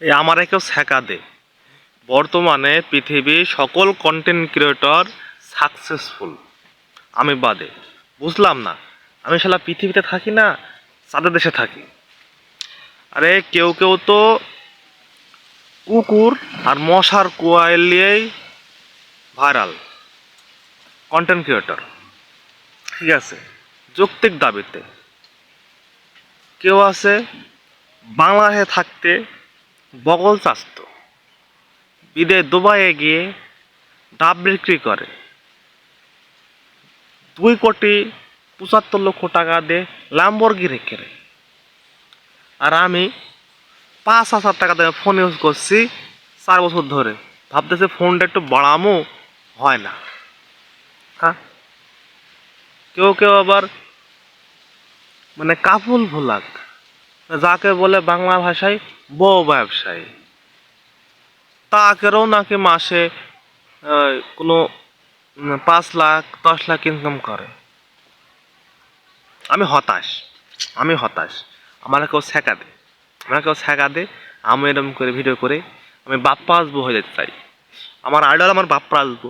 এই আমারে কেউ শেখা দে। বর্তমানে পৃথিবীর সকল কন্টেন্ট ক্রিয়েটর সাকসেসফুল আমি বাদে। বুঝলাম না। আমি শালা পৃথিবীতে থাকি না চাঁদের দেশে থাকি। আরে কেউ কেউ তো কুকুর আর মশার কোয়াইল নিয়েই ভাইরাল কন্টেন্ট ক্রিয়েটর ঠিক আছে। যৌক্তিক দাবিতে। কেউ আছে বাংলাদেশে থাকতে বগল চাস্ত বিদে দুবাইয়ে গিয়ে ডাব বিক্রি করে। দুই কোটি পঁচাত্তর লক্ষ টাকা দিয়ে ল্যাম্বরগিনি কেনে। আর আমি পাঁচ হাজার টাকা দিয়ে ফোন ইউজ করছি চার বছর ধরে। ভাবতেছে ফোনটা একটু বাড়ামো, হয় না। হ্যাঁ? কেউ কেউ আবার মানে কাপুল ভোলাক। যাকে বলে বাংলা ভাষায় বউ ব্যবসায়ী। তাকেরও নাকি মাসে কোনো পাঁচ লাখ, দশ লাখ ইনকাম করে। আমি হতাশ আমি হতাশ। আমার কেউ শেখা দে, আমার কেউ শেখা দে, আমি এরকম করে ভিডিও করে, আমি বাপ্পা আসব হয়ে যেতে চাই। আমার আইডল আমার বাপ্পা আসব।